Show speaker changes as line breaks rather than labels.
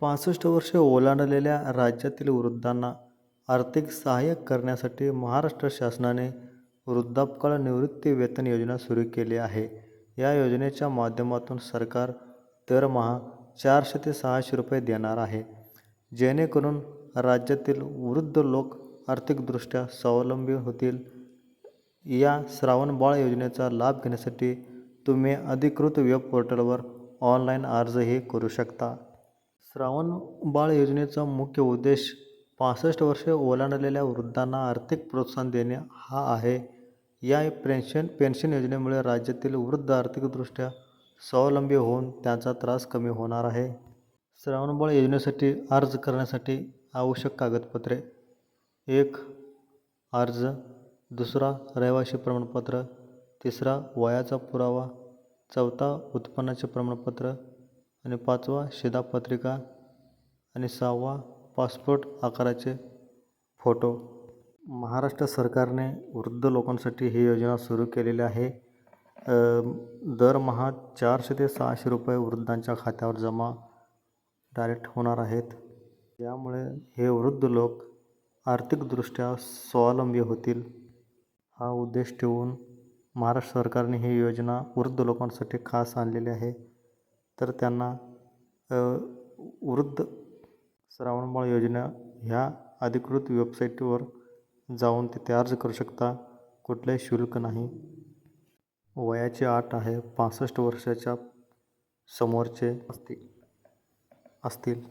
पासष्ट वर्षे ओलांडलेल्या राज्यातील वृद्धांना आर्थिक सहाय्य करण्यासाठी महाराष्ट्र शासनाने वृद्धापकाळ निवृत्ती वेतन योजना सुरू केली आहे. या योजनेच्या माध्यमातून सरकार दरमहा चारशे ते सहाशे रुपये देणार आहे. जेणेकरून राज्यातील वृद्ध लोक आर्थिकदृष्ट्या स्वावलंबी होतील. या श्रावणबाळ योजनेचा लाभ घेण्यासाठी तुम्ही अधिकृत वेब पोर्टलवर ऑनलाईन अर्जही करू शकता. श्रावण बाळ योजनेचा मुख्य उद्देश पासष्ट वर्षे ओलांडलेल्या वृद्धांना आर्थिक प्रोत्साहन देणे हा आहे. या पेन्शन पेन्शन योजनेमुळे राज्यातील वृद्ध आर्थिकदृष्ट्या स्वावलंबी होऊन त्यांचा त्रास कमी होणार आहे. श्रावणबाळ योजनेसाठी अर्ज करण्यासाठी आवश्यक कागदपत्रे. एक अर्ज. दुसरा रहिवासी प्रमाणपत्र. तिसरा वयाचा पुरावा. चौथा उत्पन्नाचे प्रमाणपत्र. आणि पाचवा शिधापत्रिका आणि सहावा पासपोर्ट आकाराचे फोटो. महाराष्ट्र सरकारने वृद्ध लोकांसाठी ही योजना सुरू केलेली आहे. दरमहा चारशे ते सहाशे रुपये वृद्धांच्या खात्यावर जमा डायरेक्ट होणार आहेत. यामुळे हे वृद्ध लोक आर्थिकदृष्ट्या स्वावलंबी होतील. हा उद्देश ठेवून महाराष्ट्र सरकारने ही योजना वृद्ध लोकांसाठी खास आणलेली आहे. तर त्यांना वृद्ध श्रावणबाळ योजना ह्या अधिकृत वेबसाईटवर जाऊन तिथे अर्ज करू शकता. कुठलंही शुल्क नाही. वयाची आठ आहे पासष्ट वर्षाच्या समोरचे असतील असतील.